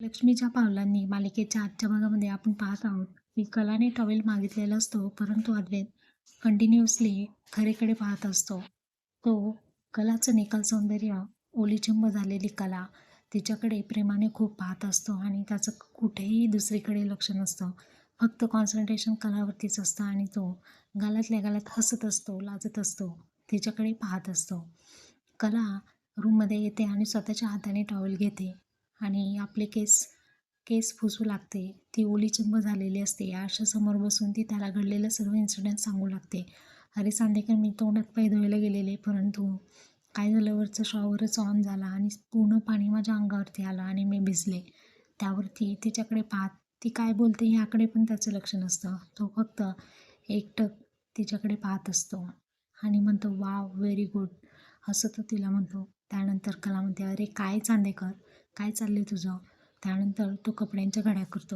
लक्ष्मीच्या पावलांनी मालिकेच्या आजच्या भागामध्ये आपण पाहत आहोत. की कलाने टॉवेल मागितलेला असतो परंतु अद्वैत कंटिन्युअसली खरेकडे पाहत असतो. तो कलाचं निकाल सौंदर्य ओलीचिंब झालेली कला तिच्याकडे प्रेमाने खूप पाहत असतो आणि त्याचं कुठेही दुसरीकडे लक्ष नसतं. फक्त कॉन्सन्ट्रेशन कलावरतीच असतं आणि तो गालातल्या गालात हसत असतो लाजत असतो तिच्याकडे पाहत असतो. कला रूममध्ये येते आणि स्वतःच्या हाताने टॉवेल घेते. आणि आपले केस केस फुसू लागते. ती ओलीचिंब झालेली असते. आरशासमोर बसून ती त्याला घडलेलं सर्व इन्सिडेंट सांगू लागते. अरे सांदेकर मी तोंडात पाय धुवायला गेलेले परंतु काय झालं? वरचं शॉवरच ऑन झाला आणि पूर्ण पाणी माझ्या अंगावरती आलं आणि मी भिजले. त्यावरती तिच्याकडे पाहत ती काय बोलते ह्याकडे पण त्याचं लक्ष नसतं. तो फक्त एकटक तिच्याकडे पाहत असतो. आणि म्हणतो वाव व्हेरी गुड. असं तो तिला म्हणतो. त्यानंतर कला म्हणते अरे काय चांदेकर? काय चाललंय तुझं? त्यानंतर तो कपड्यांच्या घड्या करतो.